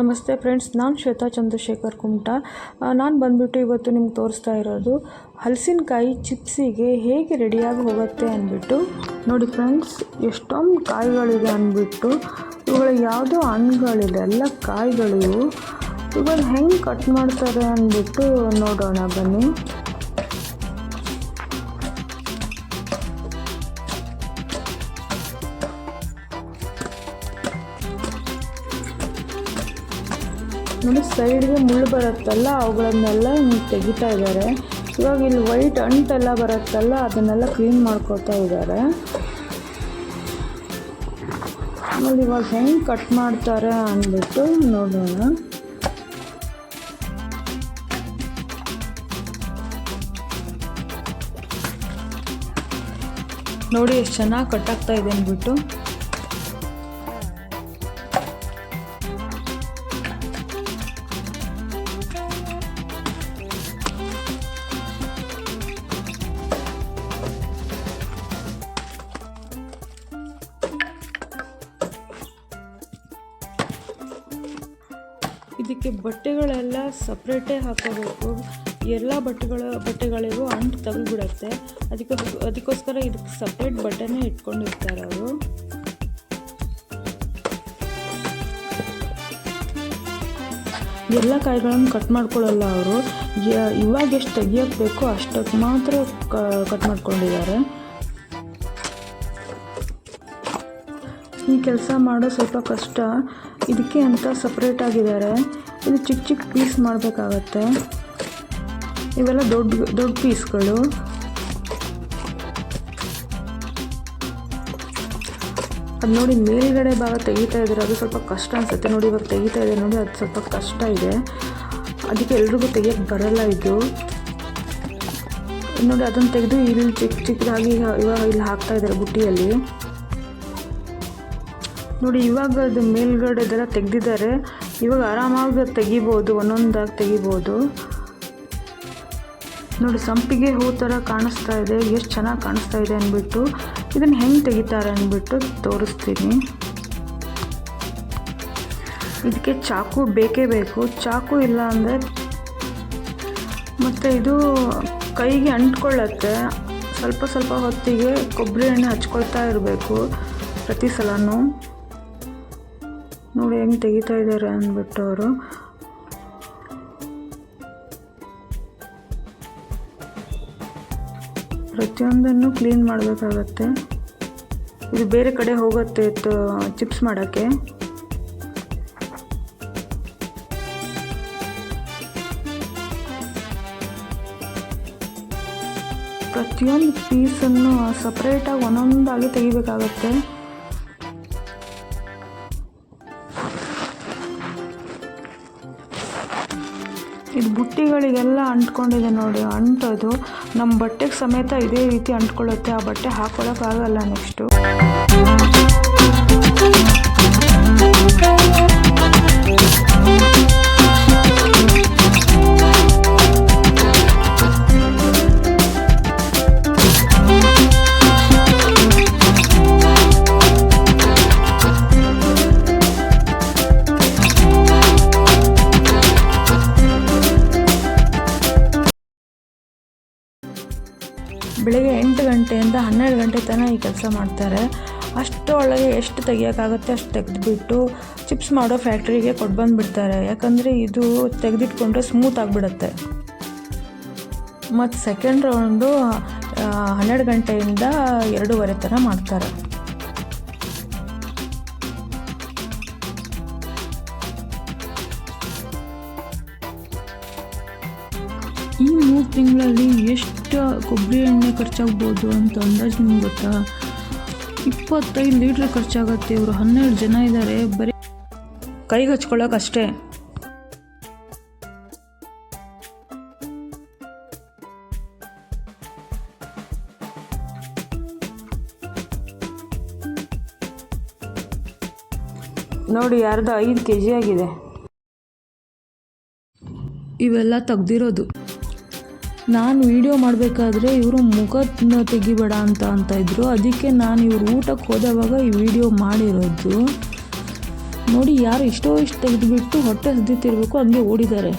ನಮಸ್ತೆ ಫ್ರೆಂಡ್ಸ್, ನಾನು ಶ್ವೇತಾ ಚಂದ್ರಶೇಖರ್ ಕುಮಟಾ. ನಾನು ಬಂದುಬಿಟ್ಟು ಇವತ್ತು ನಿಮ್ಗೆ ತೋರಿಸ್ತಾ ಇರೋದು ಹಲಸಿನಕಾಯಿ ಚಿಪ್ಸಿಗೆ ಹೇಗೆ ರೆಡಿಯಾಗಿ ಹೋಗುತ್ತೆ ಅಂದ್ಬಿಟ್ಟು. ನೋಡಿ ಫ್ರೆಂಡ್ಸ್, ಎಷ್ಟೊಂದು ಕಾಯಿಗಳಿದೆ ಅಂದ್ಬಿಟ್ಟು. ಇವುಗಳ ಯಾವುದೋ ಹಣ್ಣುಗಳಿದೆ, ಎಲ್ಲ ಕಾಯಿಗಳು ಇವಾಗ ಹೆಂಗೆ ಕಟ್ ಮಾಡ್ತಾರೆ ಅಂದ್ಬಿಟ್ಟು ನೋಡೋಣ ಬನ್ನಿ. ನೋಡಿ ಸೈಡ್ಗೆ ಮುಳ್ಳು ಬರುತ್ತಲ್ಲ, ಅವುಗಳನ್ನೆಲ್ಲ ತೆಗಿತಾ ಇದ್ದಾರೆ. ಇವಾಗ ಇಲ್ಲಿ ವೈಟ್ ಅಂಟೆಲ್ಲ ಬರುತ್ತಲ್ಲ, ಅದನ್ನೆಲ್ಲ ಕ್ಲೀನ್ ಮಾಡ್ಕೊತಾ ಇದ್ದಾರೆ. ಆಮೇಲೆ ಇವಾಗ ಹೆಂಗೆ ಕಟ್ ಮಾಡ್ತಾರೆ ಅಂದ್ಬಿಟ್ಟು ನೋಡೋಣ. ನೋಡಿ, ಎಷ್ಟು ಚೆನ್ನಾಗಿ ಕಟ್ ಆಗ್ತಾ ಇದೆ ಅಂದ್ಬಿಟ್ಟು. ಇದಕ್ಕೆ ಬಟ್ಟೆಗಳೆಲ್ಲ ಸಪ್ರೇಟೇ ಹಾಕೋಬೇಕು. ಎಲ್ಲ ಬಟ್ಟೆಗಳ, ಬಟ್ಟೆಗಳಿಗೂ ಅಂಟು ತಗ್ಬಿಡುತ್ತೆ ಅದಕ್ಕೆ ಅದಕ್ಕೋಸ್ಕರ ಇದಕ್ಕೆ ಸಪ್ರೇಟ್ ಬಟ್ಟೆನೇ ಇಟ್ಕೊಂಡಿರ್ತಾರೆ ಅವರು. ಎಲ್ಲ ಕಾಯಿಗಳನ್ನು ಕಟ್ ಮಾಡ್ಕೊಳ್ಳಲ್ಲ ಅವರು. ಇವಾಗ ಎಷ್ಟು ತೆಗಿಯೋಕ್ಕೆ ಬೇಕೋ ಅಷ್ಟಕ್ಕೆ ಮಾತ್ರ ಕಟ್ ಮಾಡ್ಕೊಂಡಿದ್ದಾರೆ. ಈ ಕೆಲಸ ಮಾಡೋ ಸ್ವಲ್ಪ ಕಷ್ಟ. ಇದಕ್ಕೆ ಅಂತ ಸಪ್ರೇಟ್ ಆಗಿದ್ದಾರೆ. ಇದು ಚಿಕ್ಕ ಚಿಕ್ಕ ಪೀಸ್ ಮಾಡಬೇಕಾಗತ್ತೆ. ಇವೆಲ್ಲ ದೊಡ್ಡ ದೊಡ್ಡ ಪೀಸ್ಗಳು ಅದು ನೋಡಿ ಮೇಲ್ಗಡೆ ಭಾಗ ತೆಗಿತಾ ಇದ್ದಾರೆ ಅದು ಸ್ವಲ್ಪ ಕಷ್ಟ ಅನಿಸುತ್ತೆ. ನೋಡಿ ಇವಾಗ ತೆಗಿತಾ ಇದೆ ನೋಡಿ, ಅದು ಸ್ವಲ್ಪ ಕಷ್ಟ ಇದೆ. ಅದಕ್ಕೆ ಎಲ್ರಿಗೂ ತೆಗಿಯೋಕ್ಕೆ ಬರಲ್ಲ ಇದು. ನೋಡಿ ಅದನ್ನು ತೆಗೆದು ಇಲ್ಲಿ ಚಿಕ್ಕ ಚಿಕ್ಕದಾಗಿ ಇವಾಗ ಇಲ್ಲಿ ಹಾಕ್ತಾ ಇದ್ದಾರೆ ಬುಟ್ಟಿಯಲ್ಲಿ. ನೋಡಿ, ಇವಾಗ ಅದು ಮೇಲ್ಗಡೆದೆಲ್ಲ ತೆಗೆದಿದ್ದಾರೆ. ಇವಾಗ ಆರಾಮಾಗಿ ತೆಗಿಬೋದು, ಒಂದೊಂದಾಗಿ ತೆಗಿಬೋದು. ನೋಡಿ, ಸಂಪಿಗೆ ಹೂ ಥರ ಕಾಣಿಸ್ತಾ ಇದೆ. ಎಷ್ಟು ಚೆನ್ನಾಗಿ ಕಾಣಿಸ್ತಾ ಇದೆ ಅಂದ್ಬಿಟ್ಟು. ಇದನ್ನು ಹೆಂಗೆ ತೆಗಿತಾರೆ ಅಂದ್ಬಿಟ್ಟು ತೋರಿಸ್ತೀನಿ. ಇದಕ್ಕೆ ಚಾಕು ಬೇಕೇ ಬೇಕು. ಚಾಕು ಇಲ್ಲ ಅಂದರೆ ಮತ್ತು ಇದು ಕೈಗೆ ಅಂಟ್ಕೊಳ್ಳತ್ತೆ. ಸ್ವಲ್ಪ ಸ್ವಲ್ಪ ಹೊತ್ತಿಗೆ ಕೊಬ್ಬರಿ ಎಣ್ಣೆ ಹಚ್ಕೊಳ್ತಾ ಇರಬೇಕು ಪ್ರತಿ ಸಲನೂ. ನೋಡಿ ಹೆಂಗೆ ತೆಗಿತಾ ಇದ್ದಾರೆ ಅಂದ್ಬಿಟ್ಟು ಅವರು. ಪ್ರತಿಯೊಂದನ್ನು ಕ್ಲೀನ್ ಮಾಡಬೇಕಾಗತ್ತೆ. ಇದು ಬೇರೆ ಕಡೆ ಹೋಗುತ್ತೆ ಚಿಪ್ಸ್ ಮಾಡೋಕ್ಕೆ. ಪ್ರತಿಯೊಂದು ಪೀಸನ್ನು ಸಪ್ರೇಟಾಗಿ ಒಂದೊಂದಾಗಿ ತೆಗಿಬೇಕಾಗತ್ತೆ. ಇದು ಬುಟ್ಟಿಗಳಿಗೆಲ್ಲ ಅಂಟ್ಕೊಂಡಿದೆ ನೋಡಿ, ಅಂಟೋದು. ನಮ್ಮ ಬಟ್ಟೆಗೆ ಸಮೇತ ಇದೇ ರೀತಿ ಅಂಟ್ಕೊಳ್ಳುತ್ತೆ, ಆ ಬಟ್ಟೆ ಹಾಕೊಳ್ಳೋಕ್ಕಾಗಲ್ಲ ನೆಕ್ಸ್ಟು ಬೆಳಿಗ್ಗೆ ಎಂಟು ಗಂಟೆಯಿಂದ ಹನ್ನೆರಡು ಗಂಟೆ ತನಕ ಈ ಕೆಲಸ ಮಾಡ್ತಾರೆ. ಅಷ್ಟರೊಳಗೆ ಎಷ್ಟು ತೆಗಿಯೋಕ್ಕಾಗುತ್ತೆ ಅಷ್ಟು ತೆಗೆದುಬಿಟ್ಟು ಚಿಪ್ಸ್ ಮಾಡೋ ಫ್ಯಾಕ್ಟ್ರಿಗೆ ಕೊಟ್ಟು ಬಂದುಬಿಡ್ತಾರೆ. ಯಾಕಂದರೆ ಇದು ತೆಗೆದಿಟ್ಕೊಂಡ್ರೆ ಸ್ಮೂತ್ ಆಗಿಬಿಡುತ್ತೆ. ಮತ್ತು ಸೆಕೆಂಡ್ ರೌಂಡು ಹನ್ನೆರಡು ಗಂಟೆಯಿಂದ ಎರಡೂವರೆ ಥರ ಮಾಡ್ತಾರೆ. ಈ ಮೂರು ತಿಂಗಳಲ್ಲಿ ಎಷ್ಟು ಕೊಬ್ಬರಿ ಎಣ್ಣೆ ಖರ್ಚಾಗ್ಬೋದು ಅಂತ ಅಂದಾಜು ನಿಮ್ಗೆ ಗೊತ್ತಾ? ಇಪ್ಪತ್ತೈದು ಲೀಟ್ರ್ ಖರ್ಚಾಗತ್ತೆ. ಇವರು ಹನ್ನೆರಡು ಜನ ಇದ್ದಾರೆ ಬರೀ ಕೈಗೆ ಹಚ್ಕೊಳ್ಳೋಕೆ ಅಷ್ಟೇ. ನೋಡಿ ಯಾರ್ದು ಐದು ಕೆ ಜಿ ಆಗಿದೆ. ಇವೆಲ್ಲ ತೆಗ್ದಿರೋದು. ನಾನು ವೀಡಿಯೋ ಮಾಡಬೇಕಾದ್ರೆ ಇವರು ಮುಖ ತೆಗಿಬೇಡ ಅಂತ ಅಂತ ಇದ್ರು. ಅದಕ್ಕೆ ನಾನು ಇವರು ಊಟಕ್ಕೆ ಹೋದವಾಗ ಈ ವಿಡಿಯೋ ಮಾಡಿರೋದು. ನೋಡಿ, ಯಾರು ಇಷ್ಟೋ ಇಷ್ಟು ತೆಗೆದುಬಿಟ್ಟು ಹೊಟ್ಟೆ ಸದ್ದಿತ್ತಿರಬೇಕು ಹಂಗೆ ಓಡಿದ್ದಾರೆ.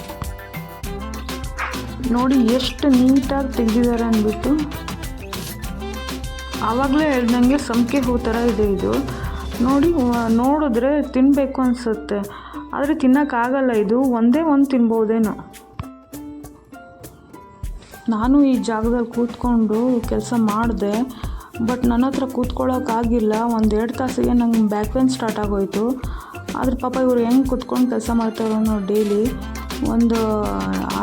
ನೋಡಿ, ಎಷ್ಟು ನೀಟಾಗಿ ತೆಗೆದಿದ್ದಾರೆ ಅಂದ್ಬಿಟ್ಟು. ಆವಾಗಲೇ ಹೇಳ್ದಂಗೆ ಸಂಕೆ ಹೂ ಥರ ಇದೆ ಇದು. ನೋಡಿ ನೋಡಿದ್ರೆ ತಿನ್ನಬೇಕು ಅನಿಸುತ್ತೆ. ಆದರೆ ತಿನ್ನೋಕ್ಕಾಗಲ್ಲ ಇದು. ಒಂದೇ ಒಂದು ತಿನ್ಬೋದೇನೋ. ನಾನು ಈ ಜಾಗದಲ್ಲಿ ಕೂತ್ಕೊಂಡು ಕೆಲಸ ಮಾಡಿದೆ, ಬಟ್ ನನ್ನ ಹತ್ರ ಕೂತ್ಕೊಳ್ಳೋಕ್ಕಾಗಿಲ್ಲ ಒಂದು ಎರಡು ತಾಸಿಗೆ ನಂಗೆ ಬ್ಯಾಕ್ ಪೇನ್ ಸ್ಟಾರ್ಟ್ ಆಗೋಯ್ತು. ಆದರೆ ಪಾಪ ಇವರು ಹೆಂಗೆ ಕೂತ್ಕೊಂಡು ಕೆಲಸ ಮಾಡ್ತಾರೋ ಡೈಲಿ ಒಂದು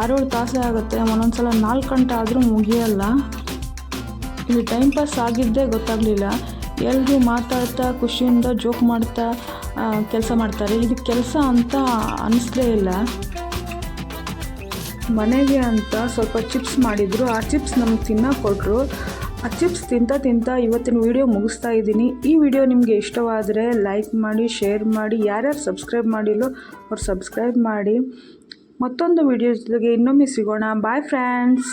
ಆರೇಳು ತಾಸೇ ಆಗುತ್ತೆ ಒಂದೊಂದು ಸಲ ನಾಲ್ಕು ಗಂಟೆ ಆದರೂ ಮುಗಿಯಲ್ಲ. ಇಲ್ಲಿ ಟೈಮ್ ಪಾಸ್ ಆಗಿದ್ದೇ ಗೊತ್ತಾಗಲಿಲ್ಲ. ಎಲ್ಲರೂ ಮಾತಾಡ್ತಾ, ಖುಷಿಯಿಂದ ಜೋಕ್ ಮಾಡ್ತಾ ಕೆಲಸ ಮಾಡ್ತಾರೆ. ಇದು ಕೆಲಸ ಅಂತ ಅನ್ನಿಸ್ಲೇ ಇಲ್ಲ. ಮನೆಗೆ ಅಂತ ಸ್ವಲ್ಪ ಚಿಪ್ಸ್ ಮಾಡಿದರು. ಆ ಚಿಪ್ಸ್ ನಮ್ಗೆ ತಿನ್ನೋಕೆ ಕೊಟ್ಟರು ಆ ಚಿಪ್ಸ್ ತಿಂತ ತಿಂತ ಇವತ್ತಿನ ವಿಡಿಯೋ ಮುಗಿಸ್ತಾ ಇದ್ದೀನಿ. ಈ ವಿಡಿಯೋ ನಿಮಗೆ ಇಷ್ಟವಾದರೆ ಲೈಕ್ ಮಾಡಿ ಶೇರ್ ಮಾಡಿ. ಯಾರ್ಯಾರು ಸಬ್ಸ್ಕ್ರೈಬ್ ಮಾಡಿಲ್ಲೋ ಅವ್ರು ಸಬ್ಸ್ಕ್ರೈಬ್ ಮಾಡಿ. ಮತ್ತೊಂದು ವಿಡಿಯೋ ಜೊತೆಗೆ ಇನ್ನೊಮ್ಮೆ ಸಿಗೋಣ. Bye friends